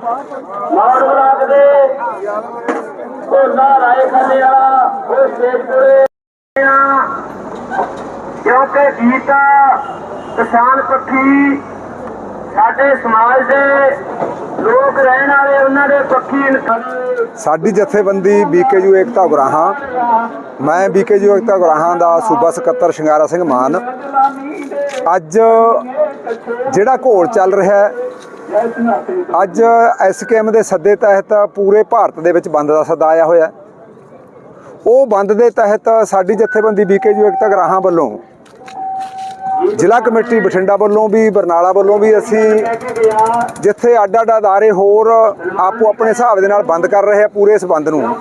ਮਾਰ ਬਲਾਕ ਦੇ ਭੋਲਾ ਰਾਏ ਖਾਨੇ ਵਾਲਾ ਉਹ ਸ਼ੇਖਪੁਰੇ ਆ। ਕਿਉਂਕਿ ਗੀਤ ਕਿਸਾਨ ਪੱਖੀ ਸਾਡੇ ਸਮਾਜ ਦੇ ਲੋਕ ਰਹਿਣ ਵਾਲੇ, ਉਹਨਾਂ ਦੇ ਪੱਖੀ ਸਾਡੀ ਜਥੇਬੰਦੀ ਬੀਕੇਯੂ ਏਕਤਾ ਗੁਰਾਹਾਂ ਮੈਂ ਬੀਕੇਯੂ ਏਕਤਾ ਗੁਰਾਹਾਂ ਦਾ ਸੂਬਾ ਸਕੱਤਰ ਸ਼ਿੰਗਾਰਾ ਸਿੰਘ ਮਾਨ ਅੱਜ ਜਿਹੜਾ ਘੋਲ ਚੱਲ ਰਿਹਾ ਹੈ ਅੱਜ ਐਸਕੇਐਮ ਦੇ ਸੱਦੇ ਤਹਿਤ ਪੂਰੇ ਭਾਰਤ ਦੇ ਵਿੱਚ ਬੰਦ ਦਾ ਸੱਦਾ ਆਇਆ ਹੋਇਆ ਉਹ ਬੰਦ ਦੇ ਤਹਿਤ ਸਾਡੀ ਜਥੇਬੰਦੀ ਬੀਕੇਯੂ ਏਕਤਾ ਗਰਾਹਾਂ ਵੱਲੋਂ, ਜ਼ਿਲ੍ਹਾ ਕਮੇਟੀ ਬਠਿੰਡਾ ਵੱਲੋਂ ਵੀ, ਬਰਨਾਲਾ ਵੱਲੋਂ ਵੀ ਅਸੀਂ ਜਿੱਥੇ ਅੱਡ ਅੱਡ ਅਦਾਰੇ ਹੋਰ ਆਪੋ ਆਪਣੇ ਹਿਸਾਬ ਦੇ ਨਾਲ ਬੰਦ ਕਰ ਰਹੇ ਆ ਪੂਰੇ ਇਸ ਬੰਦ ਨੂੰ,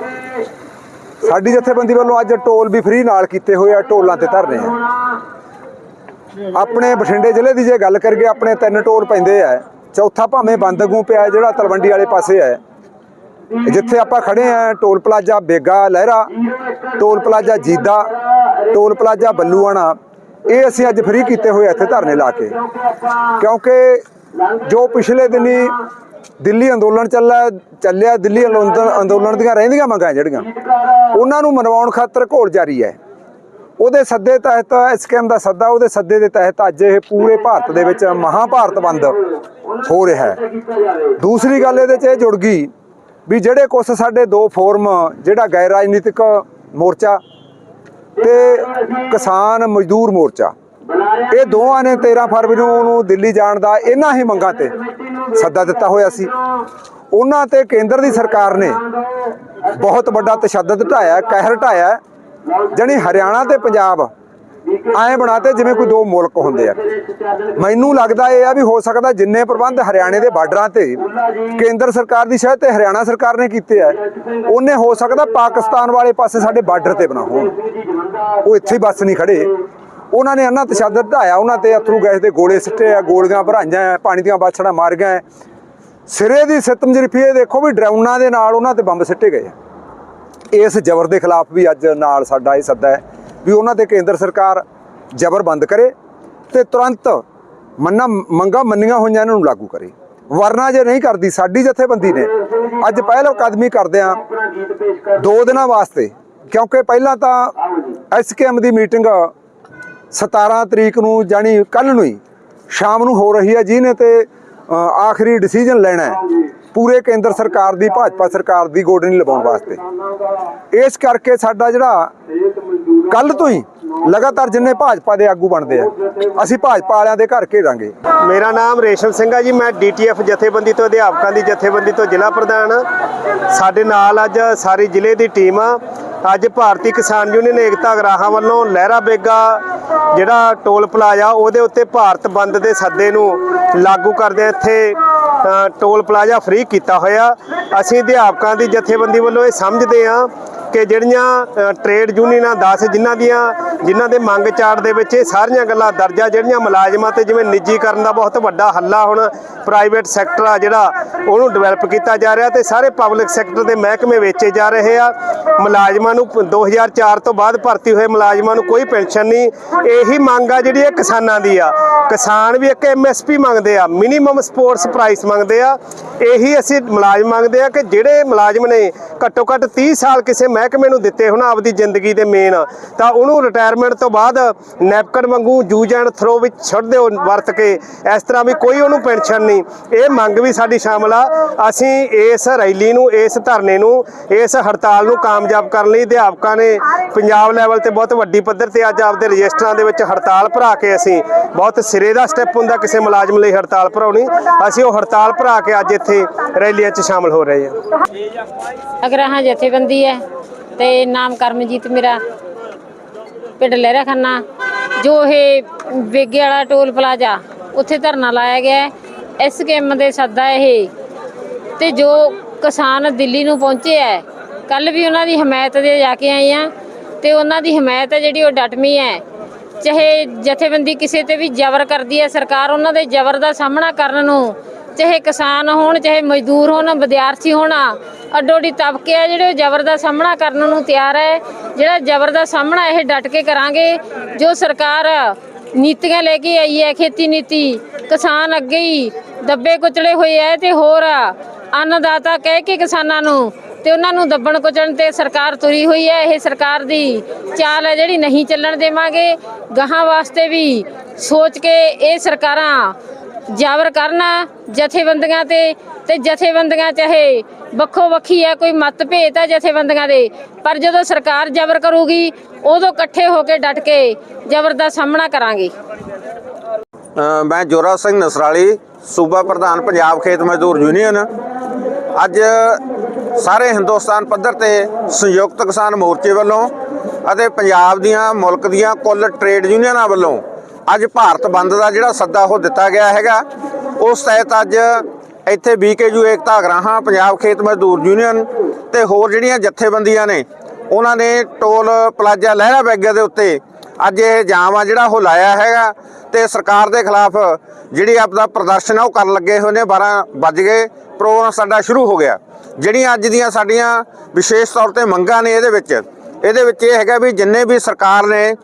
ਸਾਡੀ ਜਥੇਬੰਦੀ ਵੱਲੋਂ ਅੱਜ ਟੋਲ ਵੀ ਫ੍ਰੀ ਨਾਲ ਕੀਤੇ ਹੋਏ ਆ, ਟੋਲਾਂ ਤੇ ਧਰਨੇ ਆ ਆਪਣੇ ਬਠਿੰਡੇ ਜ਼ਿਲ੍ਹੇ ਦੀ ਜੇ ਗੱਲ ਕਰੀਏ, ਆਪਣੇ ਤਿੰਨ ਟੋਲ ਪੈਂਦੇ ਆ। ਚੌਥਾ ਭਾਵੇਂ ਬੰਦ ਅਗੋਂ ਪਿਆ ਜਿਹੜਾ ਤਲਵੰਡੀ ਵਾਲੇ ਪਾਸੇ ਹੈ। ਜਿੱਥੇ ਆਪਾਂ ਖੜੇ ਆ toll plaza Bega Lehra, toll plaza Jida, toll plaza Balluana, ਇਹ ਅਸੀਂ ਅੱਜ ਫ੍ਰੀ ਕੀਤੇ ਹੋਏ ਇੱਥੇ ਧਰਨੇ ਲਾ ਕੇ। ਕਿਉਂਕਿ ਜੋ ਪਿਛਲੇ ਦਿਨੀ ਦਿੱਲੀ ਅੰਦੋਲਨ ਚੱਲਿਆ ਚੱਲਿਆ, ਦਿੱਲੀ ਅੰਦੋਲਨ ਅੰਦੋਲਨ ਦੀਆਂ ਰਹਿੰਦੀਆਂ ਮੰਗਾਂ ਜਿਹੜੀਆਂ, ਉਹਨਾਂ ਨੂੰ ਮਨਵਾਉਣ ਖਾਤਰ ਘੋਲ ਜਾਰੀ ਹੈ। ਉਹਦੇ ਸੱਦੇ ਤਹਿਤ ਐਸਕੇਐਮ ਦਾ ਸੱਦਾ ਉਹਦੇ ਸੱਦੇ ਦੇ ਤਹਿਤ ਅੱਜ ਇਹ ਪੂਰੇ ਭਾਰਤ ਦੇ ਵਿੱਚ ਮਹਾਭਾਰਤ ਬੰਦ ਹੋ ਰਿਹਾ ਹੈ। ਦੂਸਰੀ ਗੱਲ ਇਹਦੇ 'ਚ ਇਹ ਜੁੜ ਗਈ ਵੀ ਜਿਹੜੇ ਕੁਛ ਸਾਡੇ ਦੋ ਫੋਰਮ, ਜਿਹੜਾ ਗੈਰ ਰਾਜਨੀਤਿਕ ਮੋਰਚਾ ਤੇ ਕਿਸਾਨ ਮਜ਼ਦੂਰ ਮੋਰਚਾ, ਇਹ ਦੋਵਾਂ ਨੇ 13 ਫਰਵਰੀ ਨੂੰ ਦਿੱਲੀ ਜਾਣ ਦਾ ਇਹਨਾਂ ਹੀ ਮੰਗਾਂ ਤੇ ਸੱਦਾ ਦਿੱਤਾ ਹੋਇਆ ਸੀ। ਉਹਨਾਂ ਤੇ ਕੇਂਦਰ ਦੀ ਸਰਕਾਰ ਨੇ ਬਹੁਤ ਵੱਡਾ ਤਸ਼ੱਦਦ ਢਾਇਆ, ਕਹਿਰ ਢਾਇਆ ਜਣੀ ਹਰਿਆਣਾ ਤੇ ਪੰਜਾਬ ਐਂ ਬਣਾਤੇ ਜਿਵੇਂ ਕੋਈ ਦੋ ਮੁਲਕ ਹੁੰਦੇ ਆ। ਮੈਨੂੰ ਲੱਗਦਾ ਇਹ ਆ ਵੀ ਹੋ ਸਕਦਾ ਜਿੰਨੇ ਪ੍ਰਬੰਧ ਹਰਿਆਣੇ ਦੇ ਬਾਰਡਰਾਂ ਤੇ, ਕੇਂਦਰ ਸਰਕਾਰ ਦੀ ਸ਼ਾਇਦ ਤੇ ਹਰਿਆਣਾ ਸਰਕਾਰ ਨੇ ਕੀਤੇ ਆ, ਉਹਨੇ ਹੋ ਸਕਦਾ ਪਾਕਿਸਤਾਨ ਵਾਲੇ ਪਾਸੇ ਸਾਡੇ ਬਾਰਡਰ ਤੇ ਬਣਾ ਹੋਣ। ਉਹ ਇੱਥੇ ਹੀ ਬੱਸ ਨਹੀਂ ਖੜੇ। ਉਹਨਾਂ ਨੇ ਅੰਨਾ ਤਸ਼ੱਦਦ ਢਾਇਆ, ਉਹਨਾਂ ਤੇ ਅਥਰੂ ਗੈਸ ਦੇ ਗੋਲੇ ਸਿੱਟੇ ਆ, ਗੋਲੀਆਂ ਭਰਾਈਆਂ ਆ, ਪਾਣੀ ਦੀਆਂ ਬਾਛੜਾਂ ਮਾਰ ਗਏ ਸਿਰੇ ਦੀ ਸਿਤਮ ਜਰੀਫੀ ਇਹ ਦੇਖੋ ਵੀ ਡਰਾਉਣਾ ਦੇ ਨਾਲ ਉਹਨਾਂ ਤੇ ਬੰਬ ਸਿੱਟੇ ਗਏ ਆ। ਇਸ ਜ਼ਬਰ ਦੇ ਖਿਲਾਫ ਵੀ ਅੱਜ ਨਾਲ ਸਾਡਾ ਇਹ ਸੱਦਾ ਹੈ ਵੀ ਉਹਨਾਂ ਤੇ ਕੇਂਦਰ ਸਰਕਾਰ ਜ਼ਬਰ ਬੰਦ ਕਰੇ ਤੇ ਤੁਰੰਤ ਮੰਨਾ ਮੰਗਾ ਮੰਨੀਆਂ ਹੋਈਆਂ ਇਹਨਾਂ ਨੂੰ ਲਾਗੂ ਕਰੇ। ਵਰਨਾ ਜੇ ਨਹੀਂ ਕਰਦੀ, ਸਾਡੀ ਜਥੇਬੰਦੀ ਨੇ ਅੱਜ ਪਹਿਲ ਕਦਮੀ ਕਰਦੇ ਆ ਦੋ ਦਿਨਾਂ ਵਾਸਤੇ, ਕਿਉਂਕਿ ਪਹਿਲਾਂ ਤਾਂ ਐਸਕੇਐਮ ਦੀ ਮੀਟਿੰਗ 17 ਤਰੀਕ ਨੂੰ ਜਾਨੀ ਕੱਲ ਨੂੰ ਹੀ, ਸ਼ਾਮ ਨੂੰ ਹੋ ਰਹੀ ਹੈ ਜਿਹਨੇ ਤੇ ਆਖਰੀ ਡਿਸੀਜਨ ਲੈਣਾ ਹੈ। ਪੂਰੇ ਕੇਂਦਰ ਸਰਕਾਰ ਦੀ, ਭਾਜਪਾ ਸਰਕਾਰ ਦੀ ਗੋਡ ਨਹੀਂ ਲਵਾਉਣ ਵਾਸਤੇ। ਇਸ ਕਰਕੇ ਸਾਡਾ ਜਿਹੜਾ ਕੱਲ ਤੋਂ ਹੀ ਲਗਾਤਾਰ ਜਿੰਨੇ ਭਾਜਪਾ ਦੇ ਆਗੂ ਬਣਦੇ ਆ, ਅਸੀਂ ਭਾਜਪਾ ਵਾਲਿਆਂ ਦੇ ਘਰ ਘੇਰਾਂਗੇ। ਮੇਰਾ ਨਾਮ ਰੇਸ਼ਮ ਸਿੰਘ ਆ ਜੀ, ਮੈਂ ਡੀਟੀਐਫ ਜਥੇਬੰਦੀ ਤੋਂ, ਅਧਿਆਪਕਾਂ ਦੀ ਜਥੇਬੰਦੀ ਤੋਂ ਜ਼ਿਲ੍ਹਾ ਪ੍ਰਧਾਨ ਸਾਡੇ ਨਾਲ ਅੱਜ ਸਾਰੀ ਜ਼ਿਲ੍ਹੇ ਦੀ ਟੀਮ ਆ। ਅੱਜ ਭਾਰਤੀ ਕਿਸਾਨ ਯੂਨੀਅਨ ਏਕਤਾ ਗਰਾਹਾਂ ਵੱਲੋਂ ਲਹਿਰਾ ਬੇਗਾ ਜਿਹੜਾ ਟੋਲ ਪਲਾਜ਼ਾ, ਉਹਦੇ ਉੱਤੇ ਭਾਰਤ ਬੰਦ ਦੇ ਸੱਦੇ ਨੂੰ ਲਾਗੂ ਕਰਦੇ ਇੱਥੇ ਟੋਲ ਪਲਾਜ਼ਾ ਫ੍ਰੀ ਕੀਤਾ ਹੋਇਆ। ਅਸੀਂ ਅਧਿਆਪਕਾਂ ਦੀ ਜਥੇਬੰਦੀ ਵੱਲੋਂ ਇਹ ਸਮਝਦੇ ਹਾਂ ਕਿ ਜਿਹੜੀਆਂ ਅ, ਟ੍ਰੇਡ ਯੂਨੀਅਨਾਂ 10 ਜਿਨ੍ਹਾਂ ਦੀਆਂ ਜਿਨ੍ਹਾਂ ਦੇ ਮੰਗ ਚਾੜ ਦੇ ਵਿੱਚ ਇਹ ਸਾਰੀਆਂ ਗੱਲਾਂ ਦਰਜਾ ਜਿਹੜੀਆਂ ਮੁਲਾਜ਼ਮਾਂ ਤੇ ਜਿਵੇਂ ਨਿੱਜੀਕਰਨ ਦਾ ਬਹੁਤ ਵੱਡਾ ਹੱਲਾ ਹੁਣ ਪ੍ਰਾਈਵੇਟ ਸੈਕਟਰ ਆ ਜਿਹੜਾ ਉਹਨੂੰ ਡਿਵੈਲਪ ਕੀਤਾ ਜਾ ਰਿਹਾ ਤੇ ਸਾਰੇ ਪਬਲਿਕ ਸੈਕਟਰ ਦੇ ਮਹਿਕਮੇ ਵੇਚੇ ਜਾ ਰਹੇ ਆ। ਮੁਲਾਜ਼ਮਾਂ ਨੂੰ ਪ- 2004 ਤੋਂ ਬਾਅਦ ਭਰਤੀ ਹੋਏ ਮੁਲਾਜ਼ਮਾਂ ਨੂੰ ਕੋਈ ਪੈਨਸ਼ਨ ਨਹੀਂ। ਇਹੀ ਮੰਗ ਆ ਜਿਹੜੀ ਇਹ ਕਿਸਾਨਾਂ ਦੀ ਆ। ਕਿਸਾਨ ਵੀ ਇੱਕ ਐਮਐਸਪੀ ਮੰਗਦੇ ਆ ਮਿਨੀਮਮ ਸਪੋਰਟਸ ਪ੍ਰਾਈਸ ਮੰਗਦੇ ਆ। ਇਹੀ ਅਸੀਂ ਮੁਲਾਜ਼ਮ ਮੰਗਦੇ ਆ ਕਿ ਜਿਹੜੇ ਮੁਲਾਜ਼ਮ ਨੇ ਘੱਟੋ ਘੱਟ 30 ਸਾਲ ਕਿਸੇ ਮਹਿਕਮੇ ਨੂੰ ਦਿੱਤੇ ਹੋਣ ਆਪਦੀ ਜ਼ਿੰਦਗੀ ਦੇ ਮੇਨ ਤਾਂ ਉਹਨੂੰ ਰਿਟਾਇਰਮੈਂਟ ਤੋਂ ਬਾਅਦ ਨੈਪਕਨ ਵਾਂਗੂ ਯੂਜ਼ ਐਂਡ ਥਰੋ ਵਿੱਚ ਛੱਡ ਦਿਓ, ਵਰਤ ਕੇ। ਇਸ ਤਰ੍ਹਾਂ ਵੀ ਕੋਈ ਉਹਨੂੰ ਪੈਨਸ਼ਨ ਨਹੀਂ। ਇਹ ਮੰਗ ਵੀ ਸਾਡੀ ਸ਼ਾਮਲ ਆ। ਅਸੀਂ ਇਸ ਰੈਲੀ ਨੂੰ, ਇਸ ਧਰਨੇ ਨੂੰ, ਇਸ ਹੜਤਾਲ ਨੂੰ ਕਾਮਯਾਬ ਕਰਨ ਲਈ ਅਧਿਆਪਕਾਂ ਨੇ ਪੰਜਾਬ ਲੈਵਲ ਤੇ ਬਹੁਤ ਵੱਡੀ ਪੱਧਰ ਤੇ ਅੱਜ ਆਪਦੇ ਰਜਿਸਟਰਾਂ ਦੇ ਵਿੱਚ ਹੜਤਾਲ ਭਰਾ ਕੇ ਅਸੀਂ ਬਹੁਤ ਸਿਰੇ ਦਾ ਸਟੈਪ ਹੁੰਦਾ, ਕਿਸੇ ਮੁਲਾਜ਼ਮ ਲਈ ਹੜਤਾਲ ਭਰਾਉਣੀ। ਅਸੀਂ ਉਹ ਹੜਤਾਲ ਭਰਾ ਕੇ ਅੱਜ ਇੱਥੇ ਰੈਲੀਆਂ 'ਚ ਸ਼ਾਮਲ ਹੋ ਰਹੇ ਹਾਂ। ਅਗਰਾਹਾਂ ਜਥੇਬੰਦੀ ਹੈ ਤੇ ਨਾਮ ਕਰਮਜੀਤ ਮੇਰਾ ਪਿੰਡ ਲਹਿਰਾ ਖੰਨਾ। ਜੋ ਇਹ ਵੇਗੇ ਵਾਲਾ ਟੋਲ ਪਲਾਜ਼ਾ ਉੱਥੇ ਧਰਨਾ ਲਾਇਆ ਗਿਆ ਹੈ। ਐਸਕੇਐਮ ਦੇ ਸੱਦਾ ਇਹ। ਤੇ ਜੋ ਕਿਸਾਨ ਦਿੱਲੀ ਨੂੰ ਪਹੁੰਚੇ ਹੈ ਕੱਲ ਵੀ ਉਹਨਾਂ ਦੀ ਹਮਾਇਤ ਦੇ ਜਾ ਕੇ ਆਏ ਆ ਤੇ ਉਹਨਾਂ ਦੀ ਹਮਾਇਤ ਹੈ ਜਿਹੜੀ ਉਹ ਡਟਮੀ ਹੈ। ਚਾਹੇ ਜਥੇਬੰਦੀ ਕਿਸੇ ਤੇ ਵੀ ਜ਼ਬਰ ਕਰਦੀ ਹੈ, ਸਰਕਾਰ ਉਹਨਾਂ ਦੇ ਜ਼ਬਰ ਦਾ ਸਾਹਮਣਾ ਕਰਨ ਨੂੰ ਚਾਹੇ ਕਿਸਾਨ ਹੋਣ, ਚਾਹੇ ਮਜ਼ਦੂਰ ਹੋਣ, ਵਿਦਿਆਰਥੀ ਹੋਣ ਅੱਡੋ ਅੱਡੀ ਤਬਕੇ ਆ ਜਿਹੜੇ ਉਹ ਜ਼ਬਰ ਦਾ ਸਾਹਮਣਾ ਕਰਨ ਨੂੰ ਤਿਆਰ ਹੈ ਜਿਹੜਾ ਜ਼ਬਰ ਦਾ ਸਾਹਮਣਾ ਇਹ ਡਟ ਕੇ ਕਰਾਂਗੇ, ਜੋ ਸਰਕਾਰ ਨੀਤੀਆਂ ਲੈ ਕੇ ਆਈ ਹੈ ਖੇਤੀ ਨੀਤੀ, ਕਿਸਾਨ ਅੱਗੇ ਹੀ ਦੱਬੇ ਕੁਚਲੇ ਹੋਏ ਐ ਤੇ ਹੋਰ ਅੰਨਦਾਤਾ ਕਹਿ ਕੇ ਕਿਸਾਨਾਂ ਨੂੰ ਤੇ ਉਹਨਾਂ ਨੂੰ ਦੱਬਣ ਕੁਚਲਣ ਤੇ ਸਰਕਾਰ ਤੁਰੀ ਹੋਈ ਹੈ ਇਹ ਸਰਕਾਰ ਦੀ ਚਾਲ ਹੈ ਜਿਹੜੀ ਨਹੀਂ ਚੱਲਣ ਦੇਵਾਂਗੇ। ਗਾਹਾਂ ਵਾਸਤੇ ਵੀ ਸੋਚ ਕੇ ਇਹ ਸਰਕਾਰਾਂ ਜਾਵਰ ਕਰਨਾ ਜਥੇਬੰਦੀਆਂ ਤੇ ਤੇ ਜਥੇਬੰਦੀਆਂ ਚਾਹੇ ਵੱਖੋ ਵੱਖੀ ਹੈ ਕੋਈ ਮਤਭੇਦ ਹੈ ਜਥੇਬੰਦੀਆਂ ਦੇ। ਪਰ ਜਦੋਂ ਸਰਕਾਰ ਜ਼ਬਰ ਕਰੂਗੀ, ਉਦੋਂ ਇਕੱਠੇ ਹੋ ਕੇ ਡਟ ਕੇ ਜ਼ਬਰ ਦਾ ਸਾਹਮਣਾ ਕਰਾਂਗੇ। ਮੈਂ ਜੋਰਾ ਸਿੰਘ ਨਸਰਾਲੀ, ਸੂਬਾ ਪ੍ਰਧਾਨ ਪੰਜਾਬ ਖੇਤ ਮਜ਼ਦੂਰ ਯੂਨੀਅਨ। ਅੱਜ ਸਾਰੇ ਹਿੰਦੁਸਤਾਨ ਪੱਧਰ ਤੇ ਸੰਯੁਕਤ ਕਿਸਾਨ ਮੋਰਚੇ ਵੱਲੋਂ ਅਤੇ ਪੰਜਾਬ ਦੀਆਂ ਮੁਲਕ ਦੀਆਂ ਕੁੱਲ ਟ੍ਰੇਡ ਯੂਨੀਅਨਾਂ ਵੱਲੋਂ ਅੱਜ ਭਾਰਤ ਬੰਦ ਦਾ ਜਿਹੜਾ ਸੱਦਾ ਉਹ ਦਿੱਤਾ ਗਿਆ ਹੈਗਾ। ਉਸ ਤਹਿਤ ਅੱਜ ਇੱਥੇ ਬੀਕੇਯੂ ਏਕਤਾ ਗਰਾਹਾਂ, ਪੰਜਾਬ ਖੇਤ ਮਜ਼ਦੂਰ ਯੂਨੀਅਨ ਤੇ ਹੋਰ ਜਿਹੜੀਆਂ ਜਥੇਬੰਦੀਆਂ ਨੇ, ਉਹਨਾਂ ਨੇ ਟੋਲ ਪਲਾਜ਼ਾ ਲਹਿਰਾ ਬੈਗਾ ਦੇ ਉੱਤੇ ਅੱਜ ਇਹ ਜਾਮ ਆ ਜਿਹੜਾ ਉਹ ਲਾਇਆ ਹੈਗਾ ਤੇ ਸਰਕਾਰ ਦੇ ਖਿਲਾਫ ਜਿਹੜੀ ਆਪਦਾ ਪ੍ਰਦਰਸ਼ਨ ਆ ਉਹ ਕਰਨ ਲੱਗੇ ਹੋਏ ਨੇ 12 ਵੱਜ ਗਏ, ਪ੍ਰੋਗਰਾਮ ਸਾਡਾ ਸ਼ੁਰੂ ਹੋ ਗਿਆ। ਜਿਹੜੀਆਂ ਅੱਜ ਦੀਆਂ ਸਾਡੀਆਂ ਵਿਸ਼ੇਸ਼ ਤੌਰ ਤੇ ਮੰਗਾਂ ਨੇ ਇਹਦੇ ਵਿੱਚ ਇਹਦੇ ਵਿੱਚ ਇਹ ਹੈਗਾ ਵੀ ਜਿੰਨੇ ਵੀ ਸਰਕਾਰ ਨੇ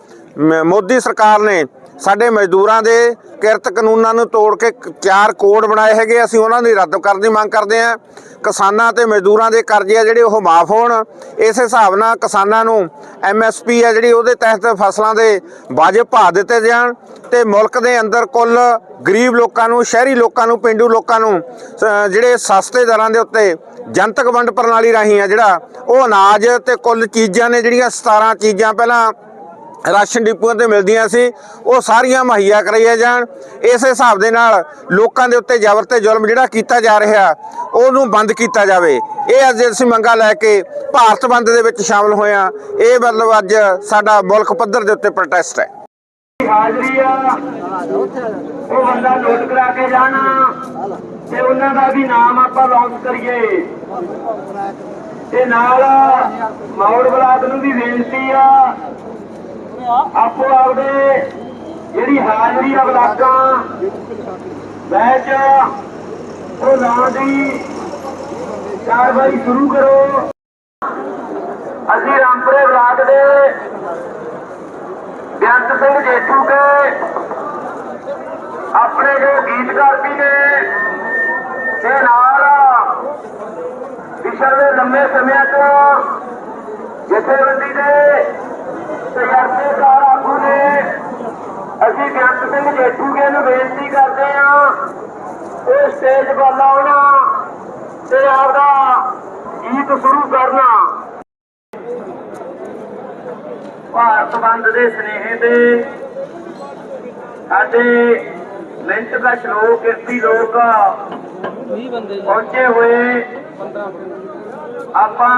ਮੋਦੀ ਸਰਕਾਰ ਨੇ ਸਾਡੇ ਮਜ਼ਦੂਰਾਂ ਦੇ ਕਿਰਤ ਕਾਨੂੰਨਾਂ ਨੂੰ ਤੋੜ ਕੇ ਚਾਰ ਕੋਡ ਬਣਾਏ ਹੈਗੇ ਅਸੀਂ ਉਹਨਾਂ ਦੀ ਰੱਦ ਕਰਨ ਦੀ ਮੰਗ ਕਰਦੇ ਹਾਂ ਕਿਸਾਨਾਂ ਤੇ ਮਜ਼ਦੂਰਾਂ ਦੇ ਕਰਜ਼ੇ ਆ ਜਿਹੜੇ ਉਹ ਮਾਫ ਹੋਣ। ਇਸ ਹਿਸਾਬ ਨਾਲ ਕਿਸਾਨਾਂ ਨੂੰ ਐਮਐਸਪੀ ਆ ਜਿਹੜੀ ਉਹਦੇ ਤਹਿਤ ਫਸਲਾਂ ਦੇ ਵਾਜਬ ਭਾਅ ਦਿੱਤੇ ਜਾਣ ਤੇ ਮੁਲਕ ਦੇ ਅੰਦਰ ਕੁੱਲ ਗਰੀਬ ਲੋਕਾਂ ਨੂੰ, ਸ਼ਹਿਰੀ ਲੋਕਾਂ ਨੂੰ, ਪਿੰਡੂ ਲੋਕਾਂ ਨੂੰ ਜਿਹੜੇ ਸਸਤੇ ਦਰਾਂ ਦੇ ਉੱਤੇ ਜਨਤਕ ਵੰਡ ਪ੍ਰਣਾਲੀ ਰਾਹੀਂ ਆ ਜਿਹੜਾ ਉਹ ਅਨਾਜ ਤੇ ਕੁੱਲ ਚੀਜ਼ਾਂ ਨੇ ਜਿਹੜੀਆਂ 17 ਚੀਜ਼ਾਂ ਪਹਿਲਾਂ ਰਾਸ਼ਨ ਡਿਪੂਆਂ ਤੇ ਮਿਲਦੀਆਂ ਸੀ, ਉਹ ਸਾਰੀਆਂ ਮੁਹੱਈਆ ਕਰਾਈਆਂ ਜਾਣ। ਇਸ ਹਿਸਾਬ ਦੇ ਨਾਲ ਲੋਕਾਂ ਦੇ ਉੱਤੇ ਜ਼ਬਰ ਤੇ ਜ਼ੁਲਮ ਜਿਹੜਾ ਕੀਤਾ ਜਾ ਰਿਹਾ, ਉਹਨੂੰ ਬੰਦ ਕੀਤਾ ਜਾਵੇ। ਇਹ ਅੱਜ ਅਸੀਂ ਮੰਗਾ ਲੈ ਕੇ ਭਾਰਤ ਬੰਦ ਦੇ ਵਿੱਚ ਸ਼ਾਮਲ ਹੋਇਆ ਇਹ ਮਤਲਬ ਅੱਜ ਸਾਡਾ ਮੁਲਕ ਪੱਧਰ ਦੇ ਉੱਤੇ ਪ੍ਰੋਟੈਸਟ ਹੈ। ਹਾਜ਼ਰੀ ਆ। ਉਹ ਬੰਦਾ ਨੋਟ ਕਰਾ ਕੇ ਜਾਣਾ। ਤੇ ਉਹਨਾਂ ਦਾ ਵੀ ਨਾਮ ਆਪਾਂ ਲੌਂਚ ਕਰੀਏ। ਤੇ ਨਾਲ ਮੌੜ ਬਲਾਕ ਨੂੰ ਵੀ ਬੇਨਤੀ ਆ। ਆਪੋ ਆਪਦੇ ਜਿਹੜੀ ਹਾਜ਼ਰੀ ਆ ਬਲਾਕਾਂ ਬੈਚ ਉਹ ਲਾਉਣ ਦੀ ਕਾਰਵਾਈ ਸ਼ੁਰੂ ਕਰੋ। ਅਸੀਂ ਰਾਮਪੁਰੇ ਬਲਾਕ ਦੇ ਬੇਅੰਤ ਸਿੰਘ ਜੇਠੂ ਕੇ ਆਪਣੇ ਜੋ ਗੀਤਕਾਰ ਵੀ ਨੇ, ਤੇ ਨਾਲ ਪਿਛਲੇ ਲੰਮੇ ਸਮਿਆਂ ਤੋਂ ਜਿੱਥੇ ਦੇ ਤਜਰਬੇਕਾਰ ਆਗੂ ਨੇ ਅਸੀਂ ਬੇਅੰਤ ਸਿੰਘ ਜੇਠੂ ਕੇ ਨੂੰ ਬੇਨਤੀ ਕਰਦੇ ਹਾਂ ਉਹ ਸਟੇਜ ਵੱਲ ਆਉਣਾ ਤੇ ਆਪਦਾ ਗੀਤ ਸ਼ੁਰੂ ਕਰਨਾ। ਭਾਰਤ ਬੰਦ ਦੇ ਸਨੇਹ ਤੇ ਸਾਡੇ ਮਿੰਟ ਦਾ ਸ਼ਲੋਕ ਕਿਰਤੀ ਲੋਕ ਪਹੁੰਚੇ ਹੋਏ। ਆਪਾਂ